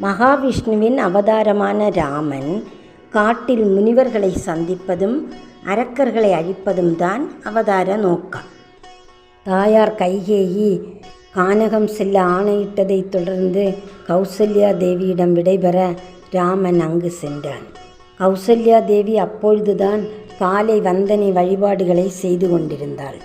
மகாவிஷ்ணுவின் அவதாரமான ராமன் காட்டில் முனிவர்களை சந்திப்பதும் அரக்கர்களை அழிப்பதும் தான் அவதார நோக்கம். தாயார் கைகேயி கானகம் செல்ல ஆணையிட்டதைத் தொடர்ந்து கௌசல்யா தேவியிடம் விடைபெற ராமன் அங்கு சென்றான். கௌசல்யா தேவி அப்பொழுதுதான் காலை வந்தனை வழிபாடுகளை செய்து கொண்டிருந்தாள்.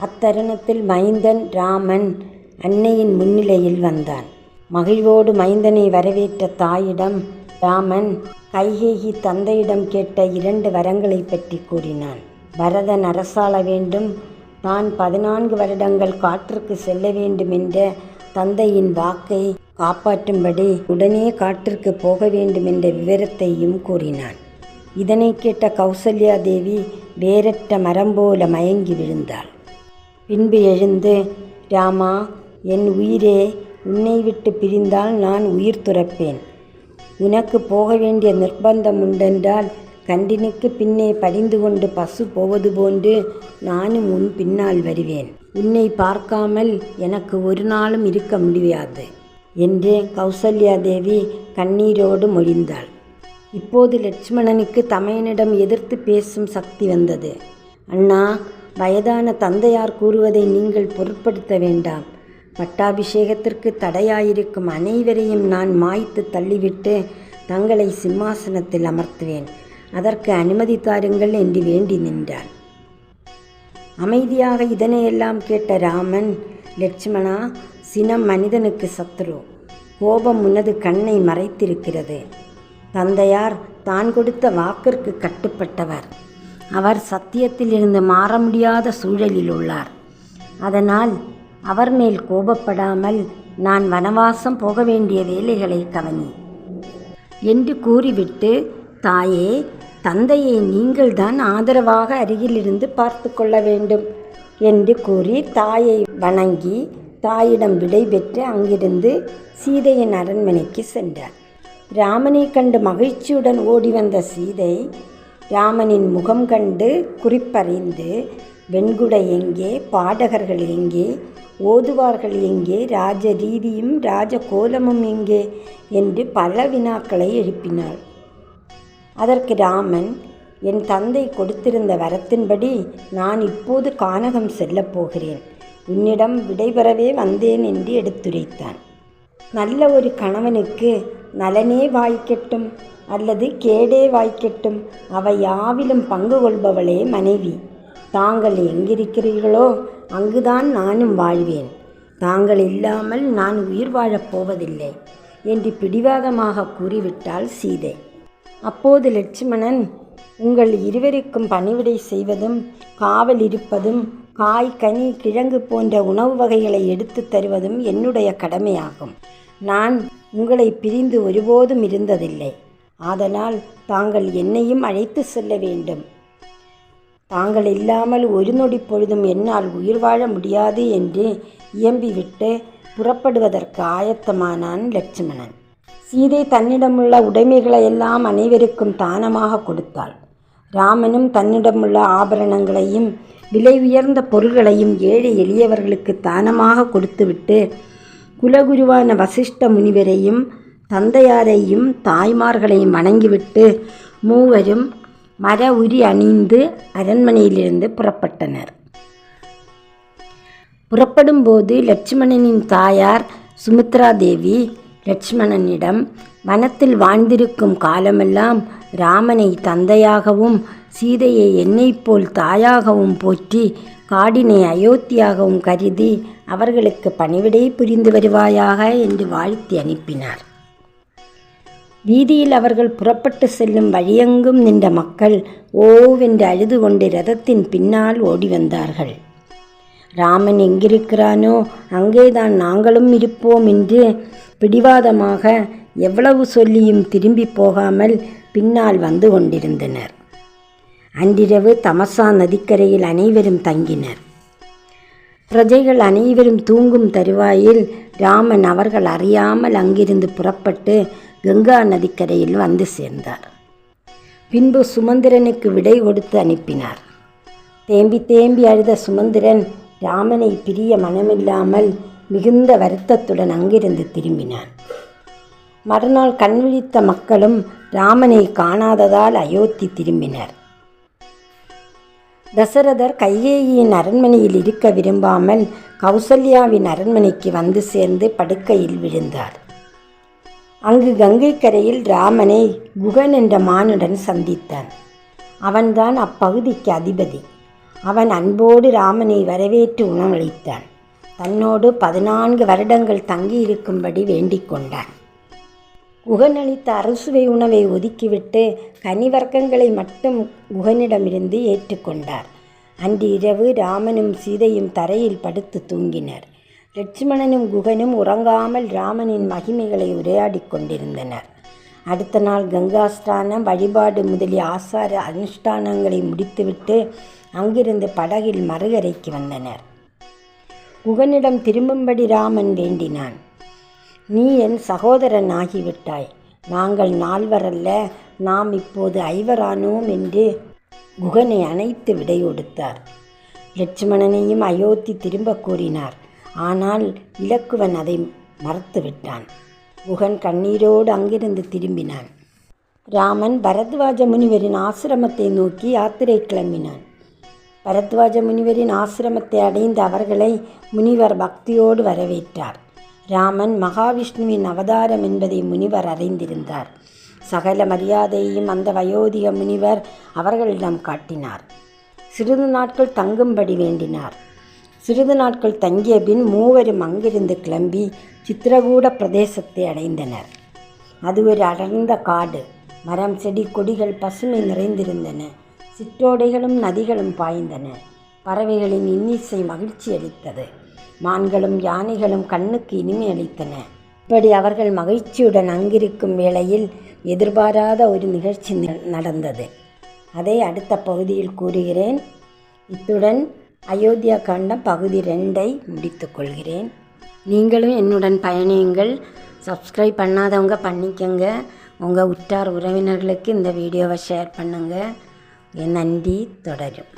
அத்தருணத்தில் மைந்தன் ராமன் அன்னையின் முன்னிலையில் வந்தான். மகிழ்வோடு மைந்தனை வரவேற்ற தாயிடம் ராமன் கைகேகி தந்தையிடம் கேட்ட இரண்டு வரங்களை பற்றி கூறினான். பரதன் அரசாள வேண்டும். தான் பதினான்கு வருடங்கள் காற்றுக்கு செல்ல வேண்டும் என்ற தந்தையின் வாக்கை காப்பாற்றும்படி உடனே காற்றிற்கு போக வேண்டும் என்ற விவரத்தையும் கூறினான். இதனை கேட்ட கௌசல்யா தேவி வேரற்ற மரம் போல மயங்கி விழுந்தாள். பின்பு எழுந்து ராமா என் உயிரே உன்னை விட்டு பிரிந்தால் நான் உயிர் துறப்பேன். உனக்கு போக வேண்டிய நிர்பந்தம் உண்டென்றால் கண்டினுக்கு பின்னே படிந்து கொண்டு பசு போவது போன்று நானும் உன் பின்னால் வருவேன். உன்னை பார்க்காமல் எனக்கு ஒரு நாளும் இருக்க முடியாது என்று கௌசல்யா தேவி கண்ணீரோடு மொழிந்தாள். இப்போது லட்சுமணனுக்கு தமையனிடம் எதிர்த்து பேசும் சக்தி வந்தது. அண்ணா வயதான தந்தையார் கூறுவதை நீங்கள் பொருட்படுத்த வேண்டாம். பட்டாபிஷேகத்திற்கு தடையாயிருக்கும் அனைவரையும் நான் மாய்த்து தள்ளிவிட்டு தங்களை சிம்மாசனத்தில் அமர்த்துவேன். அதற்கு அனுமதி தாருங்கள் என்று வேண்டி நின்றான் அமைதியாக இதனையெல்லாம் கேட்ட ராமன் லட்சுமணா சினம் மனிதனுக்கு சத்துரு கோபம் உனது கண்ணை மறைத்திருக்கிறது. தந்தையார் தான் கொடுத்த வாக்கிற்கு கட்டுப்பட்டவர். அவர் சத்தியத்தில் இருந்து மாற முடியாத சூழலில் உள்ளார். அதனால் அவர் மேல் கோபப்படாமல் நான் வனவாசம் போக வேண்டிய வேலைகளை கவனி. என்று கூறிவிட்டு தாயே தந்தையை நீங்கள்தான் ஆதரவாக அருகிலிருந்து பார்த்து கொள்ள வேண்டும் என்று கூறி தாயை வணங்கி தாயிடம் விடைபெற்று அங்கிருந்து சீதையின் அரண்மனைக்கு சென்றார். ராமனை கண்டு மகிழ்ச்சியுடன் ஓடி வந்த சீதை ராமனின் முகம் கண்டு குறிப்பறிந்து வெண்குடை எங்கே? பாடகர்கள் எங்கே? ஓதுவார்கள் எங்கே? ராஜ ரீதியும் ராஜ கோலமும் எங்கே என்று பல வினாக்களை எழுப்பினாள். அதற்கு ராமன் என் தந்தை கொடுத்திருந்த வரத்தின்படி நான் இப்போது கானகம் செல்லப் போகிறேன். உன்னிடம் விடைபெறவே வந்தேன் என்று எடுத்துரைத்தான். நல்ல ஒரு கணவனுக்கு நலனே வாய்க்கட்டும் அல்லது கேடே வாய்க்கட்டும். அவை யாவிலும் பங்கு கொள்பவளே மனைவி. தாங்கள் எங்கிருக்கிறீர்களோ அங்குதான் நானும் வாழ்வேன். தாங்கள் இல்லாமல் நான் உயிர் வாழப் போவதில்லை என்று பிடிவாதமாக கூறிவிட்டாள் சீதை. அப்போது லட்சுமணன் உங்கள் இருவருக்கும் பணிவிடை செய்வதும் காவல் இருப்பதும் காய் கனி கிழங்கு போன்ற உணவு வகைகளை எடுத்து தருவதும் என்னுடைய கடமையாகும். நான் உங்களை பிரிந்து ஒருபோதும் இருந்ததில்லை. ஆதலால் தாங்கள் என்னையும் அழைத்து செல்ல வேண்டும். தாங்கள் இல்லாமல் ஒரு நொடி பொழுதும் என்னால் உயிர் வாழ முடியாது என்று இயம்பிவிட்டு புறப்படுவதற்கு ஆயத்தமானான் லட்சுமணன். சீதை தன்னிடமுள்ள உடைமைகளை எல்லாம் அனைவருக்கும் தானமாக கொடுத்தாள். ராமனும் தன்னிடமுள்ள ஆபரணங்களையும் விலை உயர்ந்த பொருள்களையும் ஏழை எளியவர்களுக்கு தானமாக கொடுத்துவிட்டு குலகுருவான வசிஷ்ட முனிவரையும் தந்தையாரையும் தாய்மார்களையும் வணங்கிவிட்டு மூவரும் மர உரி அணிந்து அரண்மனையிலிருந்து புறப்பட்டனர். புறப்படும்போது லட்சுமணனின் தாயார் சுமித்ரா தேவி லட்சுமணனிடம் வனத்தில் வாழ்ந்திருக்கும் காலமெல்லாம் ராமனை தந்தையாகவும் சீதையை என்னைப் போல் தாயாகவும் போற்றி காடினை அயோத்தியாகவும் கருதி அவர்களுக்கு பணிவிடை புரிந்து வருவாயாக என்று வாழ்த்தி அனுப்பினார். வீதியில் அவர்கள் புறப்பட்டு செல்லும் வழியெங்கும் நின்ற மக்கள் ஓவென்று அழுது கொண்டு ரதத்தின் பின்னால் ஓடி வந்தார்கள். ராமன் எங்கிருக்கிறானோ அங்கேதான் நாங்களும் இருப்போம் என்று பிடிவாதமாக எவ்வளவு சொல்லியும் திரும்பி போகாமல் பின்னால் வந்து கொண்டிருந்தனர். அன்றிரவு தமசா நதிக்கரையில் அனைவரும் தங்கினர். பிரஜைகள் அனைவரும் தூங்கும் தருவாயில் ராமன் அவர்கள் அறியாமல் அங்கிருந்து புறப்பட்டு கங்கா நதிக்கரையில் வந்து சேர்ந்தார். பின்பு சுமந்திரனுக்கு விடை கொடுத்து அனுப்பினார். தேம்பி தேம்பி அழுத சுமந்திரன் ராமனை பிரிய மனமில்லாமல் மிகுந்த வருத்தத்துடன் அங்கிருந்து திரும்பினான். மறுநாள் கண்விழித்த மக்களும் ராமனை காணாததால் அயோத்தி திரும்பினர். தசரதர் கையேயின் அரண்மனையில் இருக்க விரும்பாமல் கௌசல்யாவின் அரண்மனைக்கு வந்து சேர்ந்து படுக்கையில் விழுந்தார். அங்கு கங்கை கரையில் ராமனை குகன் என்ற மானுடன் சந்தித்தான். அவன்தான் அப்பகுதிக்கு அதிபதி. அவன் அன்போடு ராமனை வரவேற்று உணவளித்தான். தன்னோடு பதினான்கு வருடங்கள் தங்கியிருக்கும்படி வேண்டிக் கொண்டான். குகன் அளித்த அறுசுவை உணவை ஒதுக்கிவிட்டு கனிவர்க்கங்களை மட்டும் குகனிடமிருந்து ஏற்றுக்கொண்டார். அன்று இரவு ராமனும் சீதையும் தரையில் படுத்து தூங்கினர். லட்சுமணனும் குகனும் உறங்காமல் ராமனின் மகிமைகளை உரையாடிக் கொண்டிருந்தனர். அடுத்த நாள் கங்காஸ்தானம் வழிபாடு முதலிய ஆசார அனுஷ்டானங்களை முடித்துவிட்டு அங்கிருந்து படகில் மறுகரைக்கு வந்தனர். குகனிடம் திரும்பும்படி ராமன் வேண்டினான். நீ என் சகோதரன் ஆகிவிட்டாய் நாங்கள் நால்வரல்ல நாம் இப்போது ஐவரானோம் என்று குகனை அணைத்து விடை கொடுத்தார் லட்சுமணனையும் அயோத்தி திரும்ப கூறினார். ஆனால் இலக்குவன் அதை மறத்துவிட்டான். குகன் கண்ணீரோடு அங்கிருந்து திரும்பினான். ராமன் பரத்வாஜ முனிவரின் ஆசிரமத்தை நோக்கி யாத்திரை கிளம்பினான். பரத்வாஜ முனிவரின் ஆசிரமத்தை அடைந்த அவர்களை முனிவர் பக்தியோடு வரவேற்றார். ராமன் மகாவிஷ்ணுவின் அவதாரம் என்பதை முனிவர் அறிந்திருந்தார். சகல மரியாதையையும் அந்த வயோதிக முனிவர் அவர்களிடம் காட்டினார். சிறிது நாட்கள் தங்கும்படி வேண்டினார். சிறிது நாட்கள் தங்கிய பின் மூவரும் அங்கிருந்து கிளம்பி சித்திரகூட பிரதேசத்தை அடைந்தனர். அது ஒரு அடர்ந்த காடு மரம் செடி கொடிகள் பசுமை நிறைந்திருந்தன. சிற்றோடைகளும் நதிகளும் பாய்ந்தன. பறவைகளின் இன்னிசை மகிழ்ச்சி அளித்தது. மான்களும் யானைகளும் கண்ணுக்கு இனிமை அளித்தன இப்படி அவர்கள் மகிழ்ச்சியுடன் அங்கிருக்கும் வேளையில் எதிர்பாராத ஒரு நிகழ்ச்சி நடந்தது. அதை அடுத்த பகுதியில் கூறுகிறேன். இத்துடன் அயோத்தியா காண்டம் பகுதி ரெண்டை முடித்துக்கொள்கிறேன் நீங்களும் என்னுடன் பயணியுங்கள். சப்ஸ்கிரைப் பண்ணாதவங்க பண்ணிக்கங்க. உங்கள் உற்றார் உறவினர்களுக்கு இந்த வீடியோவை ஷேர் பண்ணுங்கள் என் நன்றி. தொடரும்.